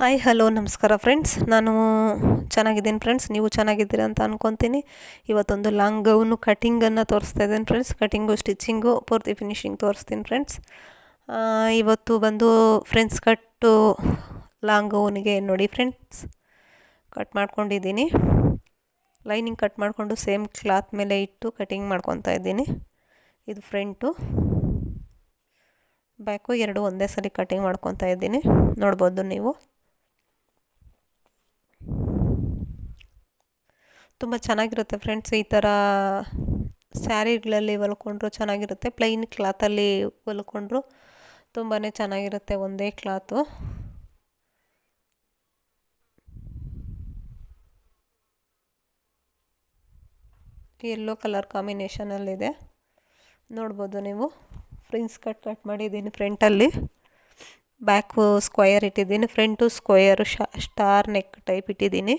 Hi hello ನಮಸ್ಕಾರ friends ನಾನು ಚೆನ್ನಾಗಿದ್ದೀನಿ ಫ್ರೆಂಡ್ಸ್ ನೀವು ಚೆನ್ನಾಗಿದ್ದೀರಿ ಅಂತ ಅಂದ್ಕೊತೀನಿ ಇವತ್ತೊಂದು ಲಾಂಗ್ ಗೌನು ಕಟಿಂಗನ್ನು ತೋರಿಸ್ತಾ ಇದ್ದೀನಿ ಫ್ರೆಂಡ್ಸ್ ಕಟಿಂಗು ಸ್ಟಿಚಿಂಗು ಪೂರ್ತಿ ಫಿನಿಶಿಂಗ್ ತೋರಿಸ್ತೀನಿ ಫ್ರೆಂಡ್ಸ್ ಇವತ್ತು ಬಂದು ಫ್ರೆಂಡ್ಸ್ ಕಟ್ಟು ಲಾಂಗ್ ಗೌನಿಗೆ ನೋಡಿ ಫ್ರೆಂಡ್ಸ್ ಕಟ್ ಮಾಡ್ಕೊಂಡಿದ್ದೀನಿ. ಲೈನಿಂಗ್ ಕಟ್ ಮಾಡಿಕೊಂಡು ಸೇಮ್ ಕ್ಲಾತ್ ಮೇಲೆ ಇಟ್ಟು ಕಟಿಂಗ್ ಮಾಡ್ಕೊತಾ ಇದ್ದೀನಿ. ಇದು ಫ್ರೆಂಟು ಬ್ಯಾಕು ಎರಡು ಒಂದೇ ಸಲ ಕಟಿಂಗ್ ಮಾಡ್ಕೊತಾ ಇದ್ದೀನಿ. ನೋಡ್ಬೋದು ನೀವು. ತುಂಬ ಚೆನ್ನಾಗಿರುತ್ತೆ ಫ್ರೆಂಡ್ಸ್, ಈ ಥರ ಸ್ಯಾರಿಗಳಲ್ಲಿ ಹೊಲ್ಕೊಂಡ್ರು ಚೆನ್ನಾಗಿರುತ್ತೆ. ಪ್ಲೈನ್ ಕ್ಲಾತಲ್ಲಿ ಹೊಲ್ಕೊಂಡ್ರು ತುಂಬಾ ಚೆನ್ನಾಗಿರುತ್ತೆ ಒಂದೇ ಕ್ಲಾತು. ಎಲ್ಲೋ ಕಲರ್ ಕಾಂಬಿನೇಷನಲ್ಲಿದೆ ನೋಡ್ಬೋದು ನೀವು. ಫ್ರಿನ್ಸ್ ಕಟ್ ಕಟ್ ಮಾಡಿದ್ದೀನಿ ಫ್ರಂಟಲ್ಲಿ. ಬ್ಯಾಕು ಸ್ಕ್ವಯರ್ ಇಟ್ಟಿದ್ದೀನಿ. Front square star neck type ಇಟ್ಟಿದ್ದೀನಿ.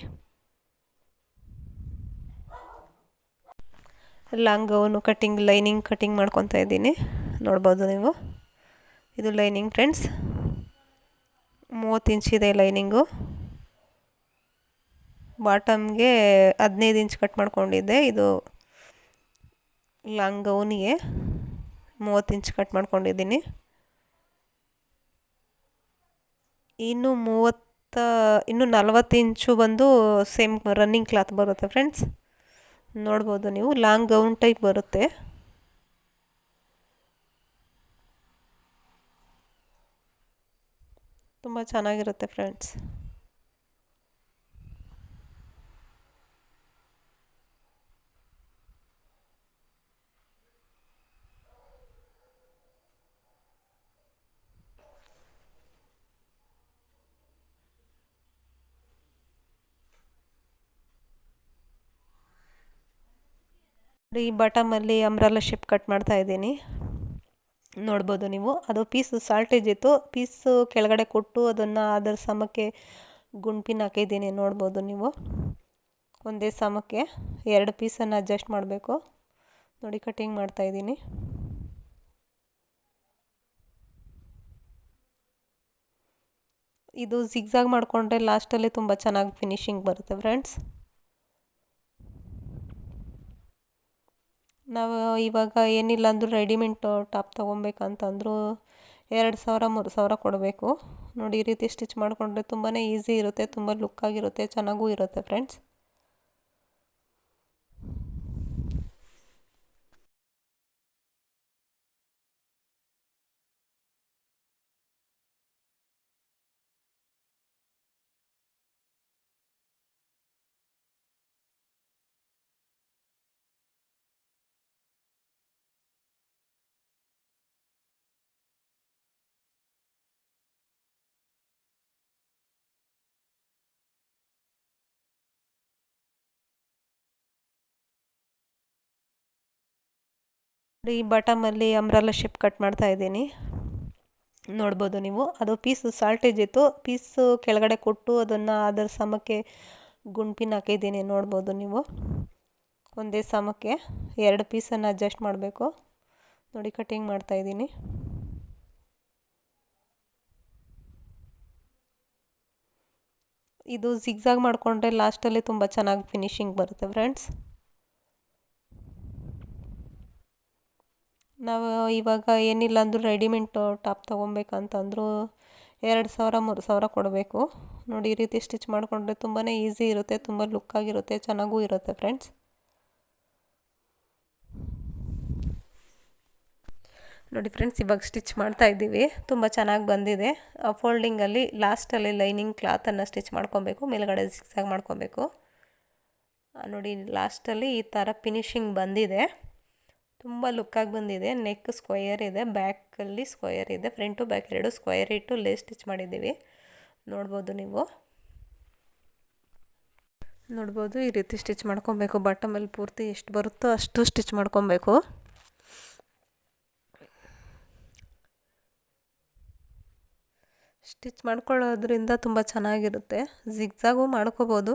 ಲಾಂಗ್ ಕಟ್ಟಿಂಗ್ ಲೈನಿಂಗ್ ಕಟ್ಟಿಂಗ್ ಮಾಡ್ಕೊತಾ ಇದ್ದೀನಿ. ನೋಡ್ಬೋದು ನೀವು. ಇದು ಲೈನಿಂಗ್ ಫ್ರೆಂಡ್ಸ್ ಮೂವತ್ತು ಇಂಚಿದೆ ಲೈನಿಂಗು ಬಾಟಮ್ಗೆ ಹದಿನೈದು ಇಂಚ್ ಕಟ್ ಮಾಡ್ಕೊಂಡಿದ್ದೆ. ಇದು ಲಾಂಗ್ ಗೌನಿಗೆ ಮೂವತ್ತು ಇಂಚ್ ಕಟ್ ಮಾಡ್ಕೊಂಡಿದ್ದೀನಿ. ಇನ್ನು ಮೂವತ್ತ, ಇನ್ನು ನಲ್ವತ್ತು ಇಂಚು ಬಂದು ಸೇಮ್ ರನ್ನಿಂಗ್ ಕ್ಲಾತ್ ಬರುತ್ತೆ ಫ್ರೆಂಡ್ಸ್ ನೋಡ್ಬೋದು ನೀವು. ಲಾಂಗ್ ಗೌನ್ ಟೈಪ್ ಬರುತ್ತೆ. ತುಂಬ ಚೆನ್ನಾಗಿರುತ್ತೆ ಫ್ರೆಂಡ್ಸ್ ಈ ಬಾಟಮಲ್ಲಿ ಅಂಬ್ರಲ್ಲ ಶೇಪ್ ಕಟ್ ಮಾಡ್ತಾ ಇದ್ದೀನಿ. ನೋಡ್ಬೋದು ನೀವು. ಅದು ಪೀಸು ಸಾಲ್ಟೇಜ್ ಇತ್ತು. ಪೀಸು ಕೆಳಗಡೆ ಕೊಟ್ಟು ಅದನ್ನು ಅದರ ಸಮಕ್ಕೆ ಗುಂಪಿನ ಹಾಕಿದ್ದೀನಿ ನೋಡ್ಬೋದು ನೀವು. ಒಂದೇ ಸಮಕ್ಕೆ ಎರಡು ಪೀಸನ್ನು ಅಡ್ಜಸ್ಟ್ ಮಾಡಬೇಕು. ನೋಡಿ ಕಟಿಂಗ್ ಮಾಡ್ತಾಯಿದ್ದೀನಿ ಇದು ಜಿಗ್ಜಾಗ್ ಮಾಡಿಕೊಂಡ್ರೆ ಲಾಸ್ಟಲ್ಲಿ ತುಂಬ ಚೆನ್ನಾಗಿ ಫಿನಿಶಿಂಗ್ ಬರುತ್ತೆ ಫ್ರೆಂಡ್ಸ್ ನಾವು ಇವಾಗ ಏನಿಲ್ಲ ಅಂದರೂ ರೆಡಿಮೆಂಟ್ ಟಾಪ್ ತೊಗೊಬೇಕಂತಂದ್ರು ಎರಡು ಸಾವಿರ, ಮೂರು ಸಾವಿರ ಕೊಡಬೇಕು. ನೋಡಿ ಈ ರೀತಿ ಸ್ಟಿಚ್ ಮಾಡಿಕೊಂಡ್ರೆ ತುಂಬಾ ಈಸಿ ಇರುತ್ತೆ, ತುಂಬ ಲುಕ್ಕಾಗಿರುತ್ತೆ ಚೆನ್ನಾಗೂ ಇರುತ್ತೆ ಫ್ರೆಂಡ್ಸ್ ಈ ಬಾಟಮಲ್ಲಿ ಅಂಬ್ರಲ್ಲ ಶೇಪ್ ಕಟ್ ಮಾಡ್ತಾ ಇದ್ದೀನಿ. ನೋಡ್ಬೋದು ನೀವು. ಅದು ಪೀಸು ಸಾಲ್ಟೇಜ್ ಇತ್ತು. ಪೀಸು ಕೆಳಗಡೆ ಕೊಟ್ಟು ಅದನ್ನು ಅದರ ಸಮಕ್ಕೆ ಗುಂಪಿನ ಹಾಕಿದ್ದೀನಿ. ನೋಡ್ಬೋದು ನೀವು. ಒಂದೇ ಸಮಕ್ಕೆ ಎರಡು ಪೀಸನ್ನು ಅಡ್ಜಸ್ಟ್ ಮಾಡಬೇಕು. ನೋಡಿ ಕಟಿಂಗ್ ಮಾಡ್ತಾಯಿದ್ದೀನಿ ಇದು ಜಿಗ್ಜಾಗ್ ಮಾಡಿಕೊಂಡ್ರೆ ಲಾಸ್ಟಲ್ಲಿ ತುಂಬ ಚೆನ್ನಾಗಿ ಫಿನಿಶಿಂಗ್ ಬರುತ್ತೆ ಫ್ರೆಂಡ್ಸ್ ನಾವು ಇವಾಗ ಏನಿಲ್ಲ ಅಂದರೂ ರೆಡಿಮೆಂಟ್ ಟಾಪ್ ತೊಗೊಬೇಕಂತಂದ್ರು ಎರಡು ಸಾವಿರ, ಮೂರು ಸಾವಿರ ಕೊಡಬೇಕು. ನೋಡಿ, ಈ ರೀತಿ ಸ್ಟಿಚ್ ಮಾಡಿಕೊಂಡ್ರೆ ತುಂಬಾ ಈಸಿ ಇರುತ್ತೆ, ತುಂಬ ಲುಕ್ಕಾಗಿರುತ್ತೆ ಚೆನ್ನಾಗೂ ಇರುತ್ತೆ ಫ್ರೆಂಡ್ಸ್. ನೋಡಿ ಫ್ರೆಂಡ್ಸ್, ಇವಾಗ ಸ್ಟಿಚ್ ಮಾಡ್ತಾ ಇದ್ದೀವಿ. ತುಂಬ ಚೆನ್ನಾಗಿ ಬಂದಿದೆ. ಫೋಲ್ಡಿಂಗಲ್ಲಿ ಲಾಸ್ಟಲ್ಲಿ ಲೈನಿಂಗ್ ಕ್ಲಾತನ್ನು ಸ್ಟಿಚ್ ಮಾಡ್ಕೊಬೇಕು, ಮೇಲುಗಡೆ ಸಿಕ್ಸಾಗಿ ಮಾಡ್ಕೊಬೇಕು. ನೋಡಿ ಲಾಸ್ಟಲ್ಲಿ ಈ ಥರ ಫಿನಿಶಿಂಗ್ ಬಂದಿದೆ. ತುಂಬ ಲುಕ್ಕಾಗಿ ಬಂದಿದೆ. ನೆಕ್ ಸ್ಕ್ವಯರ್ ಇದೆ, ಬ್ಯಾಕಲ್ಲಿ ಸ್ಕ್ವಯರ್ ಇದೆ, ಫ್ರಂಟು ಬ್ಯಾಕ್ ಎರಡು ಸ್ಕ್ವಯರ್ ಇಟ್ಟು ಲೇ ಸ್ಟಿಚ್ ಮಾಡಿದ್ದೀವಿ. ನೋಡ್ಬೋದು ನೀವು. ನೋಡ್ಬೋದು ಈ ರೀತಿ ಸ್ಟಿಚ್ ಮಾಡ್ಕೊಬೇಕು. ಬಾಟಮಲ್ಲಿ ಪೂರ್ತಿ ಎಷ್ಟು ಬರುತ್ತೋ ಅಷ್ಟು ಸ್ಟಿಚ್ ಮಾಡ್ಕೊಬೇಕು. ಸ್ಟಿಚ್ ಮಾಡ್ಕೊಳ್ಳೋದ್ರಿಂದ ತುಂಬ ಚೆನ್ನಾಗಿರುತ್ತೆ. ಜಿಗ್ಜಾಗು ಮಾಡ್ಕೋಬೋದು.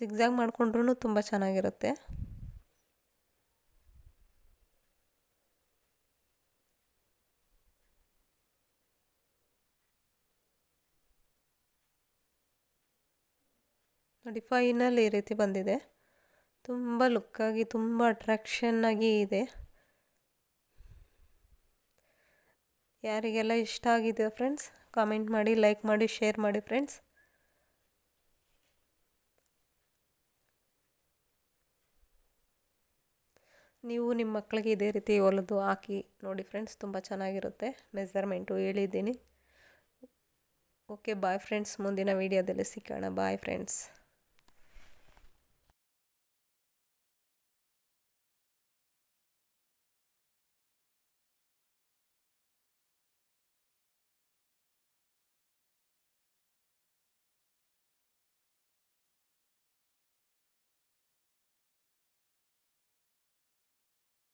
ಜಿಗ್ಜಾಗ್ ಮಾಡಿಕೊಂಡ್ರೂ ತುಂಬ ಚೆನ್ನಾಗಿರುತ್ತೆ. ನೋಡಿ ಫೈನಲ್ ಈ ರೀತಿ ಬಂದಿದೆ. ತುಂಬ ಲುಕ್ಕಾಗಿ ತುಂಬ ಅಟ್ರಾಕ್ಷನ್ ಆಗಿ ಇದೆ. ಯಾರಿಗೆಲ್ಲ ಇಷ್ಟ ಆಗಿದೆ ಫ್ರೆಂಡ್ಸ್ ಕಾಮೆಂಟ್ ಮಾಡಿ ಲೈಕ್ ಮಾಡಿ ಶೇರ್ ಮಾಡಿ ಫ್ರೆಂಡ್ಸ್ ನೀವು ನಿಮ್ಮ ಮಕ್ಕಳಿಗೆ ಇದೇ ರೀತಿ ಹೊಲದು ಹಾಕಿ ನೋಡಿ ಫ್ರೆಂಡ್ಸ್ ತುಂಬ ಚೆನ್ನಾಗಿರುತ್ತೆ. ಮೆಸರ್ಮೆಂಟು ಹೇಳಿದ್ದೀನಿ. ಓಕೆ ಬಾಯ್ ಫ್ರೆಂಡ್ಸ್ ಮುಂದಿನ ವೀಡಿಯೋದಲ್ಲಿ ಸಿಗೋಣ. Bye friends